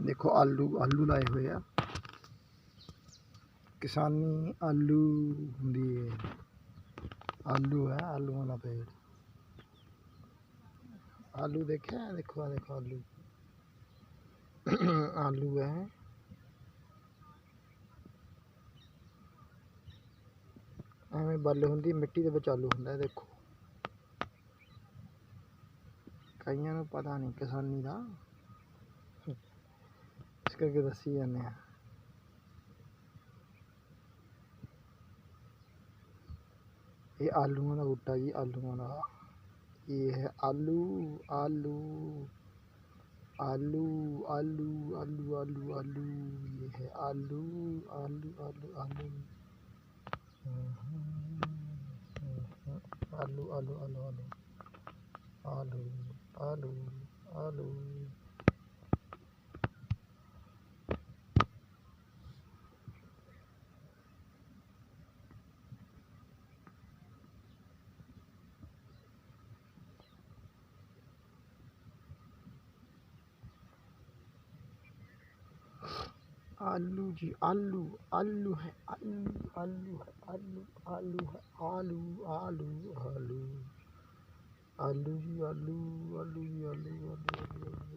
ਦੇਖੋ ਆਲੂ ਆਲੂ ਲਾਏ ਹੋਏ ਆ। ਕਿਸਾਨੀ ਆਲੂ ਹੁੰਦੀ ਹੈ ਆਲੂ ਹੈ, ਆਲੂਆਂ ਦਾ ਪੇੜ। ਆਲੂ ਦੇਖਿਆ? ਦੇਖੋ ਆ ਦੇਖੋ ਆਲੂ। ਆਲੂ ਹੈ। ਐਵੇਂ ਬੱਲ ਹੁੰਦੀ, ਮਿੱਟੀ ਦੇ ਵਿੱਚ ਆਲੂ ਹੁੰਦਾ, ਦੇਖੋ। ਕਈਆਂ ਨੂੰ ਪਤਾ ਨਹੀਂ ਕਿਸਾਨੀ ਦਾ। ਕਰਕੇ ਦੱਸੀ ਜਾਂਦੇ ਆ ਇਹ ਆਲੂਆਂ ਦਾ ਬੂਟਾ ਜੀ ਆਲੂਆਂ ਦਾ ਇਹ ਹੈ ਆਲੂ ਆਲੂ ਆਲੂ ਆਲੂ ਆਲੂ ਆਲੂ ਆਲੂ ਇਹ ਹੈ ਆਲੂ ਆਲੂ ਆਲੂ ਆਲੂ ਆਲੂ ਆਲੂ ਆਲੂ ਆਲੂ ਆਲੂ ਆਲੂ ਆਲੂ आलू जी आलू आलू है आलू आलू है आलू आलू है आलू आलू आलू आलू जी आलू आलू जी आलू आलू आलू